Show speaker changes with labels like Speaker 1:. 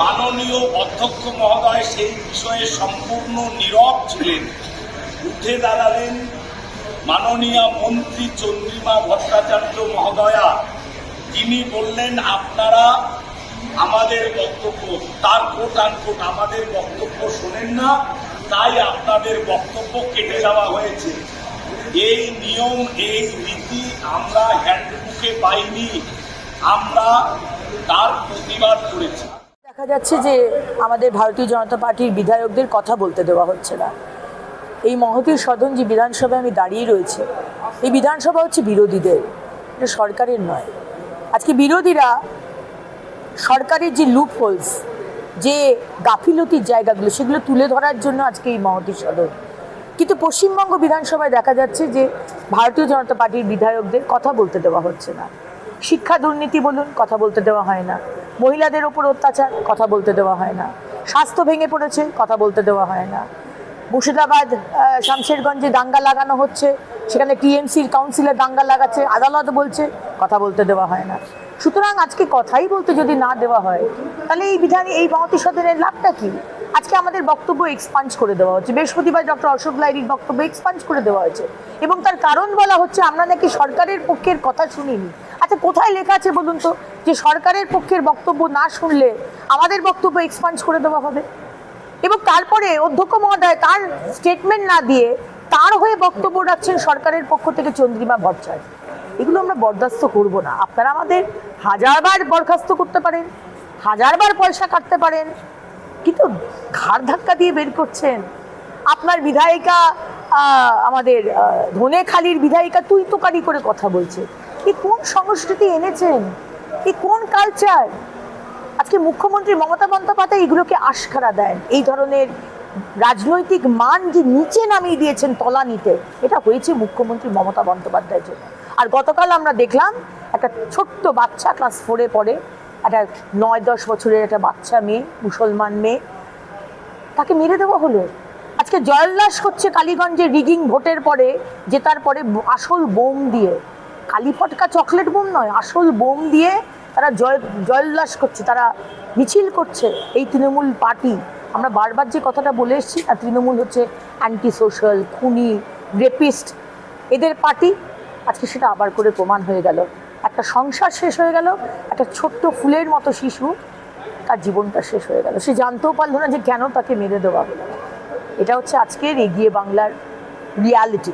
Speaker 1: অধ্যক্ষ মহোদয় সেই বিষয়ে সম্পূর্ণ নীরব ছিলেন। উঠে দাঁড়ালেন মাননীয় মন্ত্রী চন্দ্রিমা ভট্টাচার্য মহোদয়া। তিনি বললেন, আপনারা আমাদের বক্তব্য, তার কোট আনকোট আমাদের বক্তব্য শোনেন না, তাই আপনাদের বক্তব্য কেটে দেওয়া হয়েছে। এই নিয়ম, এই রীতি আমরা হ্যান্ডবুকে পাইনি। আমরা তার প্রতিবাদ করেছি।
Speaker 2: দেখা যাচ্ছে যে আমাদের ভারতীয় জনতা পার্টির বিধায়কদের কথা বলতে দেওয়া হচ্ছে না। এই মহতির সদন যে বিধানসভায় আমি দাঁড়িয়ে রয়েছে। এই বিধানসভা হচ্ছে বিরোধীদের, এটা সরকারের নয়। আজকে বিরোধীরা সরকারের যে লুপ হোলস যে গাফিলতির জায়গাগুলো, সেগুলো তুলে ধরার জন্য আজকে এই মহতির সদন। কিন্তু পশ্চিমবঙ্গ বিধানসভায় দেখা যাচ্ছে যে ভারতীয় জনতা পার্টির বিধায়কদের কথা বলতে দেওয়া হচ্ছে না। শিক্ষা দুর্নীতি বলুন, কথা বলতে দেওয়া হয় না। মহিলাদের ওপর অত্যাচার, কথা বলতে দেওয়া হয় না। স্বাস্থ্য ভেঙে পড়েছে, কথা বলতে দেওয়া হয় না। মুর্শিদাবাদ শামশেরগঞ্জে দাঙ্গা লাগানো হচ্ছে, সেখানে টিএমসির কাউন্সিলের দাঙ্গা লাগাচ্ছে, আদালত বলছে, কথা বলতে দেওয়া হয় না। সুতরাং আজকে কথাই বলতে যদি না দেওয়া হয়, তাহলে এই বিধানে, এই মহতি সদনের লাভটা কি? আজকে আমাদের বক্তব্য এক্সপাঞ্জ করে দেওয়া হচ্ছে। বৃহস্পতিবার ডক্টর অশোক লাইরির বক্তব্য এক্সপাঞ্জ করে দেওয়া হয়েছে। এবং তার কারণ বলা হচ্ছে, আমরা নাকি সরকারের পক্ষের কথা শুনিনি। আচ্ছা কোথায় লেখা আছে বলুন তো? যে সরকারের পক্ষের বক্তব্য না শুনলে আমাদের বক্তব্য এক্সপাঞ্জ করে দেওয়া হবে। এবং তারপরে অধ্যক্ষ মহোদয়, তার স্টেটমেন্ট না দিয়ে তার হয়ে বক্তব্য রাখছেন সরকারের পক্ষ থেকে চন্দ্রিমা ভট্টাচার্য। এগুলো আমরা বরদাস্ত করব না। আপনারা আমাদের হাজারবার বরখাস্ত করতে পারেন, হাজারবার পয়সা কাটতে পারেন কিন্তু ঘাড় ধাক্কা দিয়ে বের করছেন। আপনার বিধায়িকা আমাদের ধনেখালির বিধায়িকা তুই তোকারি করে কথা বলছে। এই কোন সংস্কৃতি এনেছেন? এই কোন কালচার আজকে মুখ্যমন্ত্রী মমতা বন্দ্যোপাধ্যায় এগুলোকে আশখারা দেন। এই ধরনের রাজনৈতিক মান যে নিচে নামিয়ে দিয়েছেন তলানিতে, এটা হয়েছে মুখ্যমন্ত্রী মমতা বন্দ্যোপাধ্যায়ের জন্য। আর গতকাল আমরা দেখলাম, একটা ছোট্ট বাচ্চা ক্লাস ফোরে পড়ে একটা নয় দশ বছরের একটা বাচ্চা মেয়ে, মুসলমান মেয়ে, তাকে মেরে দেওয়া হলো। আজকে জয়োল্লাস করছে কালীগঞ্জে রিগিং ভোটের পরে জেতার পরে ব- আসল বোম দিয়ে। কালী ফটকা চকলেট বোম নয়, আসল বোম দিয়ে তারা জয় জয়োল্লাস করছে, তারা মিছিল করছে এই তৃণমূল পার্টি। আমরা বারবার যে কথাটা বলে এসেছি না তৃণমূল হচ্ছে অ্যান্টি সোশ্যাল খুনি রেপিস্ট এদের পার্টি। আজকে সেটা আবার করে প্রমাণ হয়ে গেল। একটা সংসার শেষ হয়ে গেল, একটা ছোট্ট ফুলের মতো শিশু তার জীবনটা শেষ হয়ে গেল। সে জানতেও পারল না যে কেন তাকে মেরে দেওয়া হলো। এটা হচ্ছে আজকের এগিয়ে বাংলার রিয়ালিটি